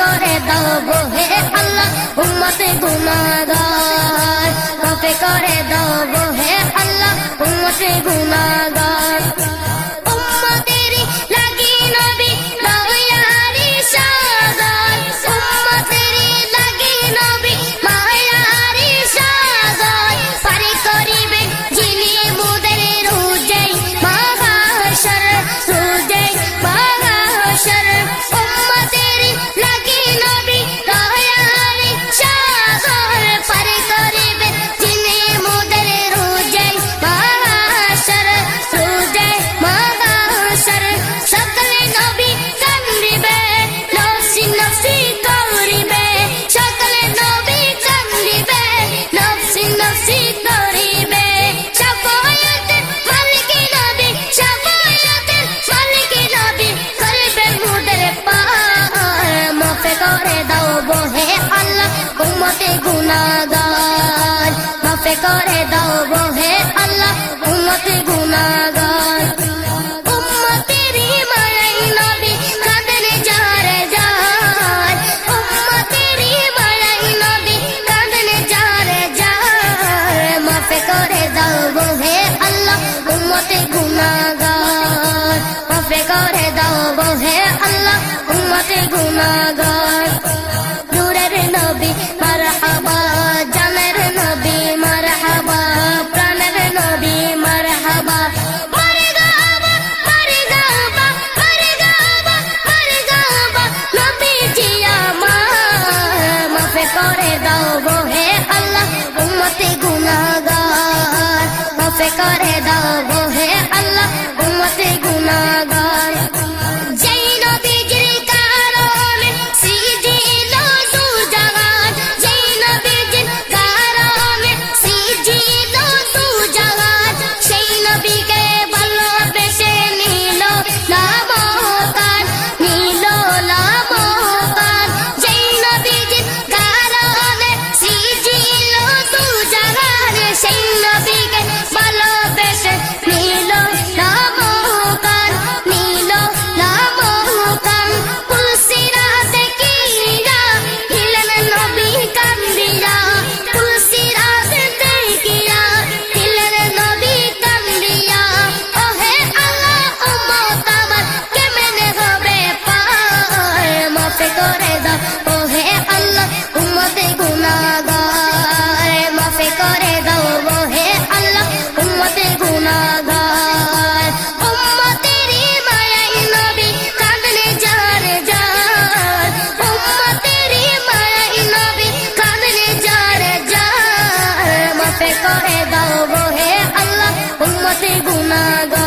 করে দাও হে আল্লাহ উম্মতে গুনাগার মাফে করে দাও হে আল্লাহ উম্মতে গুনাগার মাফে করে দাও বহে আল্লাহ। উম্মতে গুনাগার উম্মতেরই মারাই নবী, কাদের যারে যার। উম্মতেরই মারাই নবী, কাদের যারে যার। মাফে করে দাও বহে আল্লাহ, উম্মতে গুনাগার মাফে করে দাও বহে আল্লাহ করে দাও মাফ করে দাও। ও হে আল্লাহ, উম্মতে গুনাহগার। মাফ করে দাও। ও হে আল্লাহ, উম্মতে গুনাহগার। উম্মতেরি মায়াই নবী কাঁদনে যার যার। উম্মতেরি মায়াই নবী কাঁদনে যার যার। মাফ করে দাও। ও হে আল্লাহ, উম্মতে গুনাহগার।